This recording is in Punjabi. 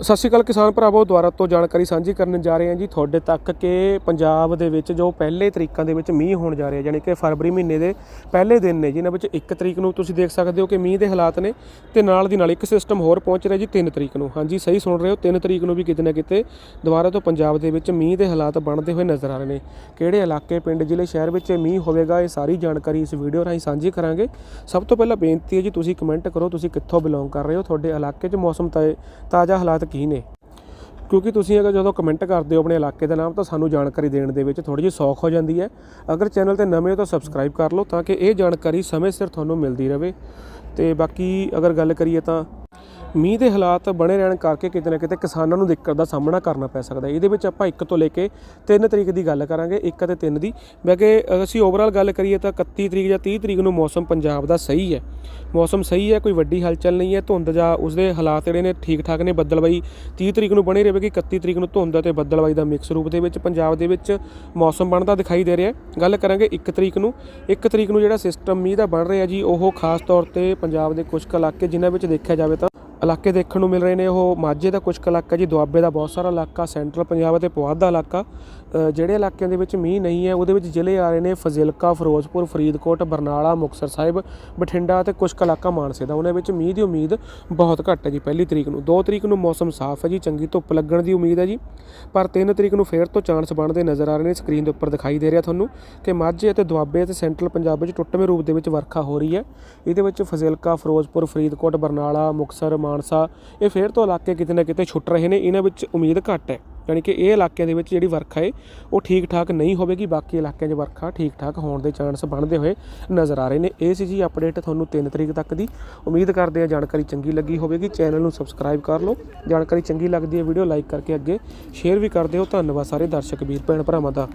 ਸਤਿ ਸ਼੍ਰੀ ਅਕਾਲ ਕਿਸਾਨ ਭਰਾਵੋ, ਦੁਆਰਾ ਤੋਂ ਜਾਣਕਾਰੀ ਸਾਂਝੀ ਕਰਨ ਜਾ ਰਹੇ ਹਾਂ ਜੀ ਤੁਹਾਡੇ ਤੱਕ ਕਿ ਪੰਜਾਬ ਦੇ ਵਿੱਚ ਜੋ ਪਹਿਲੇ ਤਰੀਕਾਂ ਦੇ ਵਿੱਚ ਮੀਂਹ ਹੋਣ ਜਾ ਰਿਹਾ, ਯਾਨੀ ਕਿ ਫਰਵਰੀ ਮਹੀਨੇ ਦੇ ਪਹਿਲੇ ਦਿਨ ਨੇ ਜਿਨ੍ਹਾਂ ਵਿੱਚ 1 ਤਰੀਕ ਨੂੰ ਤੁਸੀਂ ਦੇਖ ਸਕਦੇ ਹੋ ਕਿ ਮੀਂਹ ਦੇ ਹਾਲਾਤ ਨੇ ਤੇ ਨਾਲ ਦੀ ਨਾਲ ਇੱਕ ਸਿਸਟਮ ਹੋਰ ਪਹੁੰਚ ਰਿਹਾ ਜੀ 3 ਤਰੀਕ ਨੂੰ। ਹਾਂਜੀ, ਸਹੀ ਸੁਣ ਰਹੇ ਹੋ 3 ਤਰੀਕ ਨੂੰ ਵੀ ਕਿਤੇ ਨਾ ਕਿਤੇ ਦੁਬਾਰਾ ਤੋਂ ਪੰਜਾਬ ਦੇ ਵਿੱਚ ਮੀਂਹ ਦੇ ਹਾਲਾਤ ਬਣਦੇ ਹੋਏ ਨਜ਼ਰ ਆ ਰਹੇ ਨੇ। ਕਿਹੜੇ ਇਲਾਕੇ, ਪਿੰਡ, ਜ਼ਿਲ੍ਹੇ, ਸ਼ਹਿਰ ਵਿੱਚ ਇਹ ਮੀਂਹ ਹੋਵੇਗਾ, ਇਹ ਸਾਰੀ ਜਾਣਕਾਰੀ ਇਸ ਵੀਡੀਓ ਰਾਹੀਂ ਸਾਂਝੀ ਕਰਾਂਗੇ। ਸਭ ਤੋਂ ਪਹਿਲਾਂ ਬੇਨਤੀ ਹੈ ਜੀ, ਤੁਸੀਂ ਕਮੈਂਟ ਕਰੋ, ਤੁਸੀਂ ਕਿੱਥੋਂ ਬਿਲੋਂਗ ਕਰ ਰਹੇ ਹੋ, ਤੁਹਾਡੇ ਇਲਾਕੇ 'ਚ ਮੌਸਮ ਤਾ- ਤਾਜ਼ਾ ਹਾਲਾਤ ਕੀ ਨੇ? ਕਿਉਂਕਿ ਤੁਸੀਂ ਅਗਰ ਜਦੋਂ ਕਮੈਂਟ ਕਰਦੇ ਹੋ ਆਪਣੇ ਇਲਾਕੇ ਦਾ ਨਾਮ, ਤਾਂ ਸਾਨੂੰ ਜਾਣਕਾਰੀ ਦੇਣ ਦੇ ਵਿੱਚ ਥੋੜੀ ਜਿਹੀ ਸੌਖ ਹੋ ਜਾਂਦੀ ਹੈ। ਅਗਰ ਚੈਨਲ ਤੇ ਨਵੇਂ ਹੋ ਤਾਂ ਸਬਸਕ੍ਰਾਈਬ ਕਰ ਲਓ ਤਾਂ ਕਿ ਇਹ ਜਾਣਕਾਰੀ ਸਮੇਂ ਸਿਰ ਤੁਹਾਨੂੰ ਮਿਲਦੀ ਰਹੇ। ਤੇ ਬਾਕੀ ਅਗਰ ਗੱਲ ਕਰੀਏ ਤਾਂ ਮੀਂਹ ਦੇ ਹਾਲਾਤ ਬਣੇ ਰਹਿਣ ਕਰਕੇ ਕਿਤੇ ਨਾ ਕਿਤੇ ਕਿਸਾਨਾਂ ਨੂੰ ਦਿੱਕਤ ਦਾ ਸਾਹਮਣਾ ਕਰਨਾ ਪੈ ਸਕਦਾ ਹੈ। ਇਹਦੇ ਵਿੱਚ ਆਪਾਂ 1 ਤੋਂ ਲੈ ਕੇ 3 ਤਰੀਕ ਦੀ ਗੱਲ ਕਰਾਂਗੇ 1 ਅਤੇ 3 ਦੀ। ਮੈਂ ਕਿ ਅਸੀਂ ਓਵਰਆਲ ਗੱਲ ਕਰੀਏ ਤਾਂ 31 ਤਰੀਕ ਜਾਂ 30 ਤਰੀਕ ਨੂੰ ਮੌਸਮ ਪੰਜਾਬ ਦਾ ਸਹੀ ਹੈ। ਮੌਸਮ ਸਹੀ ਹੈ, ਕੋਈ ਵੱਡੀ ਹਲਚਲ ਨਹੀਂ ਹੈ, ਧੁੰਦ ਜਾਂ ਉਸਦੇ ਹਾਲਾਤ ਜਿਹੜੇ ਨੇ ਠੀਕ ਠਾਕ ਨੇ ਬੱਦਲਬਾਈ 30 ਤਰੀਕ ਨੂੰ ਬਣੀ ਰਹੇਗੀ 31 ਤਰੀਕ ਨੂੰ ਧੁੰਦ ਅਤੇ ਬੱਦਲਬਾਈ ਦਾ ਮਿਕਸ ਰੂਪ ਦੇ ਵਿੱਚ ਪੰਜਾਬ ਦੇ ਵਿੱਚ ਮੌਸਮ ਬਣਦਾ ਦਿਖਾਈ ਦੇ ਰਿਹਾ ਹੈ। ਗੱਲ ਕਰਾਂਗੇ 1 ਤਰੀਕ ਨੂੰ। 1 ਤਰੀਕ ਨੂੰ ਜਿਹੜਾ ਸਿਸਟਮ ਮੀਂਹ ਦਾ ਬਣ ਰਿਹਾ ਜੀ, ਉਹ ਖਾਸ ਤੌਰ ਤੇ ਪੰਜਾਬ ਦੇ ਕੁਝ ਕੁ ਇਲਾਕੇ ਜਿਨ੍ਹਾਂ ਵਿੱਚ ਦੇਖਿਆ ਜਾਵੇ ਤਾਂ ਇਲਾਕੇ ਦੇਖਣ ਨੂੰ ਮਿਲ ਰਹੇ ਨੇ ਉਹ ਮਾਝੇ ਦਾ ਕੁਝ ਕੁ ਇਲਾਕਾ ਜੀ, ਦੁਆਬੇ ਦਾ ਬਹੁਤ ਸਾਰਾ ਇਲਾਕਾ, ਸੈਂਟਰਲ ਪੰਜਾਬ ਅਤੇ ਪੁਆਧ ਦਾ ਇਲਾਕਾ। ਜਿਹੜੇ ਇਲਾਕਿਆਂ ਦੇ ਵਿੱਚ ਮੀਂਹ ਨਹੀਂ ਹੈ, ਉਹਦੇ ਵਿੱਚ ਜ਼ਿਲ੍ਹੇ ਆ ਰਹੇ ਨੇ ਫਜ਼ਿਲਕਾ, ਫਿਰੋਜ਼ਪੁਰ, ਫਰੀਦਕੋਟ, ਬਰਨਾਲਾ, ਮੁਕਤਸਰ ਸਾਹਿਬ, ਬਠਿੰਡਾ ਅਤੇ ਕੁਝ ਕੁ ਇਲਾਕਾ ਮਾਨਸੇ ਦਾ। ਉਹਨਾਂ ਵਿੱਚ ਮੀਂਹ ਦੀ ਉਮੀਦ ਬਹੁਤ ਘੱਟ ਹੈ ਜੀ ਪਹਿਲੀ ਤਰੀਕ ਨੂੰ। 2 ਤਰੀਕ ਨੂੰ ਮੌਸਮ ਸਾਫ਼ ਹੈ ਜੀ, ਚੰਗੀ ਧੁੱਪ ਲੱਗਣ ਦੀ ਉਮੀਦ ਹੈ ਜੀ। ਪਰ 3 ਤਰੀਕ ਨੂੰ ਫੇਰ ਤੋਂ ਚਾਂਸ ਬਣਦੇ ਨਜ਼ਰ ਆ ਰਹੇ ਨੇ, ਸਕਰੀਨ ਦੇ ਉੱਪਰ ਦਿਖਾਈ ਦੇ ਰਿਹਾ ਤੁਹਾਨੂੰ ਕਿ ਮਾਝੇ ਅਤੇ ਦੁਆਬੇ ਅਤੇ ਸੈਂਟਰਲ ਪੰਜਾਬ ਵਿੱਚ ਟੁੱਟਵੇਂ ਰੂਪ ਦੇ ਵਿੱਚ ਵਰਖਾ ਹੋ ਰਹੀ ਹੈ। ਇਹਦੇ ਵਿੱਚ ਫਜ਼ਿਲਕਾ, ਫਿਰੋਜ਼ਪੁਰ, ਫਰੀਦਕੋਟ, ਬਰਨਾਲਾ, ਮੁਕਤਸਰ ਮਾਨਸਾ, ਇਹ ਫੇਰ ਤੋਂ ਇਲਾਕੇ ਕਿਤੇ ਨਾ ਕਿਤੇ ਛੁੱਟ ਰਹੇ ਨੇ। ਇਹਨਾਂ ਵਿੱਚ ਉਮੀਦ ਘੱਟ ਹੈ, ਯਾਨੀ ਕਿ ਇਹ ਇਲਾਕਿਆਂ ਦੇ ਵਿੱਚ ਜਿਹੜੀ ਵਰਖਾ ਹੈ, ਉਹ ਠੀਕ ਠਾਕ ਨਹੀਂ ਹੋਵੇਗੀ। ਬਾਕੀ ਇਲਾਕਿਆਂ 'ਚ ਵਰਖਾ ਠੀਕ ਠਾਕ ਹੋਣ ਦੇ ਚਾਂਸ ਬਣਦੇ ਹੋਏ ਨਜ਼ਰ ਆ ਰਹੇ ਨੇ। ਇਹ ਸੀ ਜੀ ਅਪਡੇਟ ਤੁਹਾਨੂੰ 3 ਤਰੀਕ ਤੱਕ ਦੀ। ਉਮੀਦ ਕਰਦੇ ਹਾਂ ਜਾਣਕਾਰੀ ਚੰਗੀ ਲੱਗੀ ਹੋਵੇਗੀ। ਚੈਨਲ ਨੂੰ ਸਬਸਕ੍ਰਾਈਬ ਕਰ ਲਓ। ਜਾਣਕਾਰੀ ਚੰਗੀ ਲੱਗਦੀ ਹੈ, ਵੀਡੀਓ ਲਾਈਕ ਕਰਕੇ ਅੱਗੇ ਸ਼ੇਅਰ ਵੀ ਕਰ ਦਿਓ। ਧੰਨਵਾਦ ਸਾਰੇ ਦਰਸ਼ਕ, ਵੀਰ ਭੈਣ ਭਰਾਵਾਂ ਦਾ।